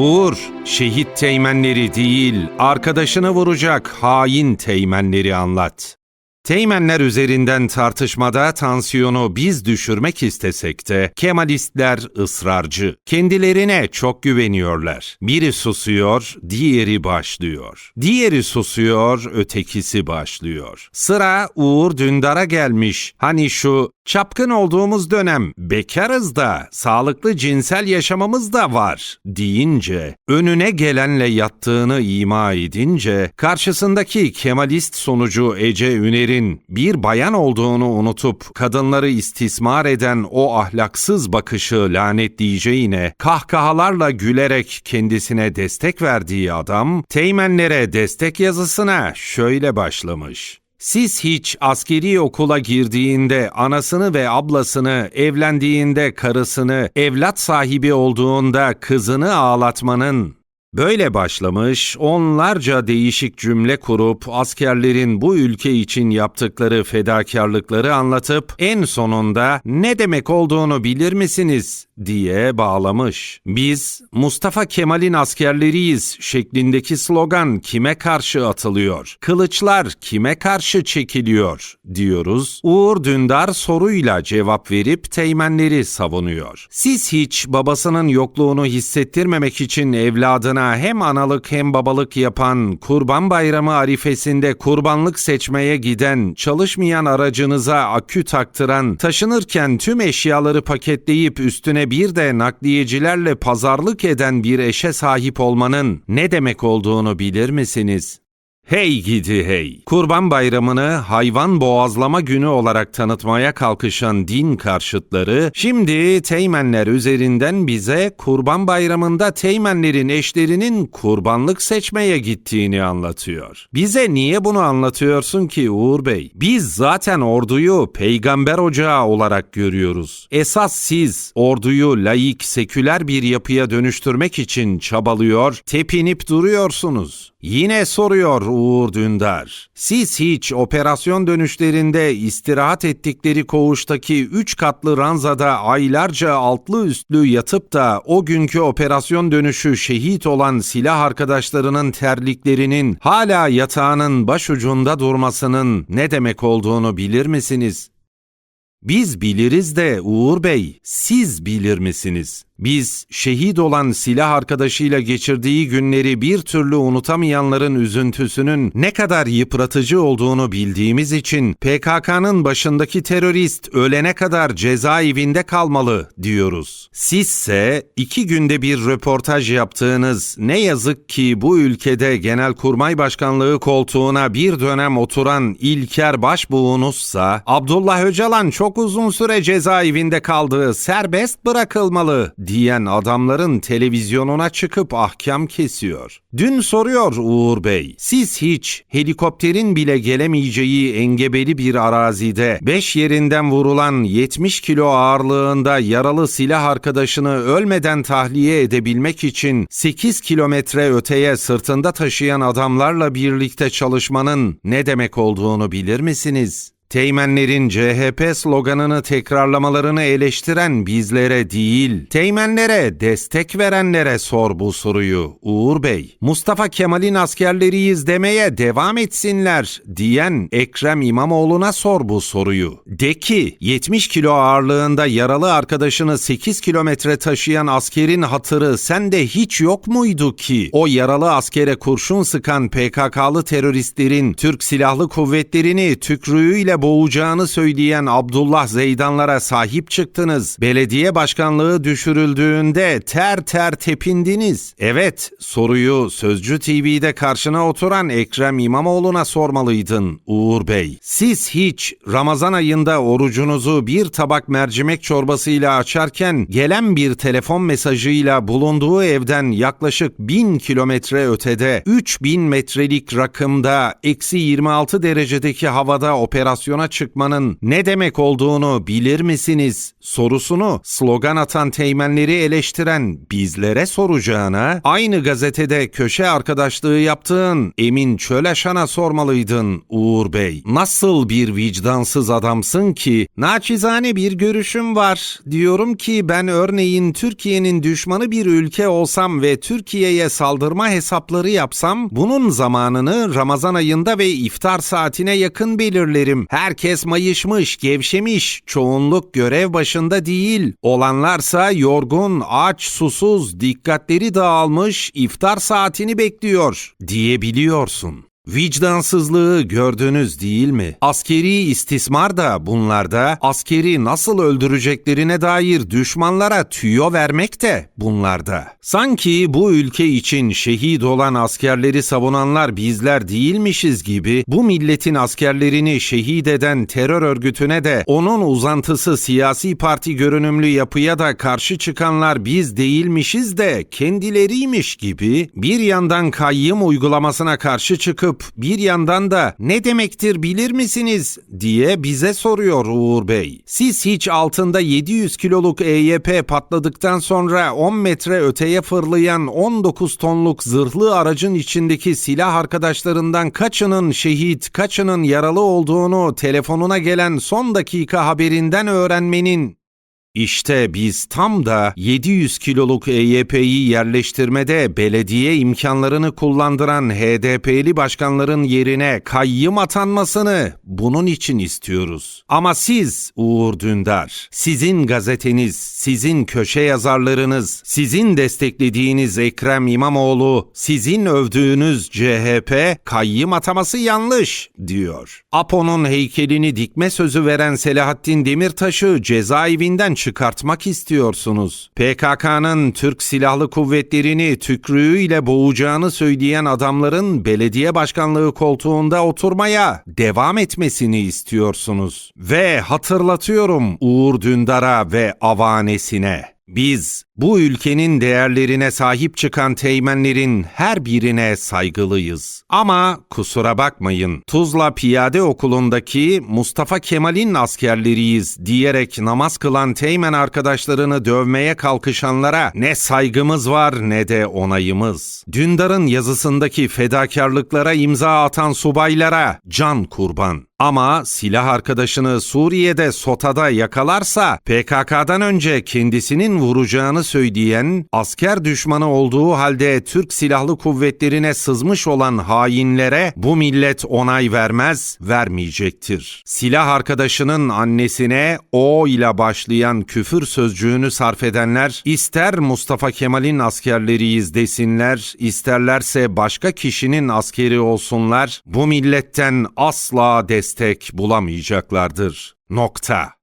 Uğur, şehit teğmenleri değil, arkadaşını vuracak hain teğmenleri anlat. Teğmenler üzerinden tartışmada tansiyonu biz düşürmek istesek de Kemalistler ısrarcı. Kendilerine çok güveniyorlar. Biri susuyor, diğeri başlıyor. Diğeri susuyor, ötekisi başlıyor. Sıra Uğur Dündar'a gelmiş. Hani şu çapkın olduğumuz dönem bekarız da sağlıklı cinsel yaşamamız da var deyince, önüne gelenle yattığını ima edince, karşısındaki Kemalist sonucu Ece Üner'in bir bayan olduğunu unutup kadınları istismar eden o ahlaksız bakışı lanetleyeceğine kahkahalarla gülerek kendisine destek verdiği adam, teğmenlere destek yazısına şöyle başlamış. Siz hiç askeri okula girdiğinde anasını ve ablasını, evlendiğinde karısını, evlat sahibi olduğunda kızını ağlatmanın Böyle başlamış, onlarca değişik cümle kurup askerlerin bu ülke için yaptıkları fedakarlıkları anlatıp en sonunda ne demek olduğunu bilir misiniz diye bağlamış. Biz Mustafa Kemal'in askerleriyiz şeklindeki slogan kime karşı atılıyor? Kılıçlar kime karşı çekiliyor diyoruz. Uğur Dündar soruyla cevap verip teğmenleri savunuyor. Siz hiç babasının yokluğunu hissettirmemek için evladına hem analık hem babalık yapan, Kurban Bayramı arifesinde kurbanlık seçmeye giden, çalışmayan aracınıza akü taktıran, taşınırken tüm eşyaları paketleyip üstüne bir de nakliyecilerle pazarlık eden bir eşe sahip olmanın ne demek olduğunu bilir misiniz? Hey gidi hey! Kurban Bayramı'nı hayvan boğazlama günü olarak tanıtmaya kalkışan din karşıtları, şimdi Teğmenler üzerinden bize Kurban Bayramı'nda Teğmenlerin eşlerinin kurbanlık seçmeye gittiğini anlatıyor. Bize niye bunu anlatıyorsun ki Uğur Bey? Biz zaten orduyu peygamber ocağı olarak görüyoruz. Esas siz orduyu laik, seküler bir yapıya dönüştürmek için çabalıyor, tepinip duruyorsunuz. Yine soruyor Dündar. Siz hiç operasyon dönüşlerinde istirahat ettikleri koğuştaki 3 katlı ranzada aylarca altlı üstlü yatıp da o günkü operasyon dönüşü şehit olan silah arkadaşlarının terliklerinin hala yatağının başucunda durmasının ne demek olduğunu bilir misiniz? Biz biliriz de Uğur Bey, siz bilir misiniz? Biz şehit olan silah arkadaşıyla geçirdiği günleri bir türlü unutamayanların üzüntüsünün ne kadar yıpratıcı olduğunu bildiğimiz için PKK'nın başındaki terörist ölene kadar cezaevinde kalmalı diyoruz. Sizse iki günde bir röportaj yaptığınız ne yazık ki bu ülkede Genelkurmay Başkanlığı koltuğuna bir dönem oturan İlker Başbuğunuzsa Abdullah Öcalan çok uzun süre cezaevinde kaldığı serbest bırakılmalı diyen adamların televizyonuna çıkıp ahkam kesiyor. Dün soruyor Uğur Bey, siz hiç helikopterin bile gelemeyeceği engebeli bir arazide 5 yerinden vurulan 70 kilo ağırlığında yaralı silah arkadaşını ölmeden tahliye edebilmek için 8 kilometre öteye sırtında taşıyan adamlarla birlikte çalışmanın ne demek olduğunu bilir misiniz? Teğmenlerin CHP sloganını tekrarlamalarını eleştiren bizlere değil, teğmenlere destek verenlere sor bu soruyu Uğur Bey. Mustafa Kemal'in askerleriyiz demeye devam etsinler diyen Ekrem İmamoğlu'na sor bu soruyu. De ki 70 kilo ağırlığında yaralı arkadaşını 8 kilometre taşıyan askerin hatırı sende hiç yok muydu ki? O yaralı askere kurşun sıkan PKK'lı teröristlerin Türk Silahlı Kuvvetleri'ni tükrüğüyle boğacağını söyleyen Abdullah Zeydanlara sahip çıktınız. Belediye başkanlığı düşürüldüğünde ter ter tepindiniz. Evet, soruyu Sözcü TV'de karşına oturan Ekrem İmamoğlu'na sormalıydın Uğur Bey. Siz hiç Ramazan ayında orucunuzu bir tabak mercimek çorbasıyla açarken gelen bir telefon mesajıyla bulunduğu evden yaklaşık 1000 kilometre ötede 3000 metrelik rakımda eksi 26 derecedeki havada operasyon operasyona çıkmanın ne demek olduğunu bilir misiniz? Sorusunu slogan atan teğmenleri eleştiren bizlere soracağına aynı gazetede köşe arkadaşlığı yaptığın Emin Çöleşan'a sormalıydın Uğur Bey. Nasıl bir vicdansız adamsın ki? Naçizane bir görüşüm var. Diyorum ki ben örneğin Türkiye'nin düşmanı bir ülke olsam ve Türkiye'ye saldırma hesapları yapsam bunun zamanını Ramazan ayında ve iftar saatine yakın belirlerim. Herkes mayışmış, gevşemiş, çoğunluk görev başında değil. Olanlarsa yorgun, aç, susuz, dikkatleri dağılmış, iftar saatini bekliyor diyebiliyorsun. Vicdansızlığı gördünüz değil mi? Askeri istismar da bunlarda, askeri nasıl öldüreceklerine dair düşmanlara tüyo vermek de bunlarda. Sanki bu ülke için şehit olan askerleri savunanlar bizler değilmişiz gibi bu milletin askerlerini şehit eden terör örgütüne de onun uzantısı siyasi parti görünümlü yapıya da karşı çıkanlar biz değilmişiz de kendileriymiş gibi bir yandan kayyım uygulamasına karşı çıkıp bir yandan da ne demektir bilir misiniz diye bize soruyor Uğur Bey. Siz hiç altında 700 kiloluk EYP patladıktan sonra 10 metre öteye fırlayan 19 tonluk zırhlı aracın içindeki silah arkadaşlarından kaçının şehit, kaçının yaralı olduğunu telefonuna gelen son dakika haberinden öğrenmenin işte biz tam da 700 kiloluk EYP'yi yerleştirmede belediye imkanlarını kullandıran HDP'li başkanların yerine kayyım atanmasını bunun için istiyoruz. Ama siz Uğur Dündar, sizin gazeteniz, sizin köşe yazarlarınız, sizin desteklediğiniz Ekrem İmamoğlu, sizin övdüğünüz CHP kayyım ataması yanlış diyor. Apo'nun heykelini dikme sözü veren Selahattin Demirtaş'ı cezaevinden çıkartmak istiyorsunuz. PKK'nın Türk Silahlı Kuvvetleri'ni tükrüğüyle boğacağını söyleyen adamların belediye başkanlığı koltuğunda oturmaya devam etmesini istiyorsunuz. Ve hatırlatıyorum Uğur Dündar'a ve avanesine. Biz bu ülkenin değerlerine sahip çıkan teğmenlerin her birine saygılıyız. Ama kusura bakmayın Tuzla Piyade Okulu'ndaki Mustafa Kemal'in askerleriyiz diyerek namaz kılan teğmen arkadaşlarını dövmeye kalkışanlara ne saygımız var ne de onayımız. Dündar'ın yazısındaki fedakarlıklara imza atan subaylara can kurban. Ama silah arkadaşını Suriye'de SOTA'da yakalarsa PKK'dan önce kendisinin vuracağını söyleyen, asker düşmanı olduğu halde Türk Silahlı Kuvvetlerine sızmış olan hainlere bu millet onay vermez, vermeyecektir. Silah arkadaşının annesine o ile başlayan küfür sözcüğünü sarf edenler ister Mustafa Kemal'in askerleriyiz desinler, isterlerse başka kişinin askeri olsunlar, bu milletten asla destek bulamayacaklardır. Nokta.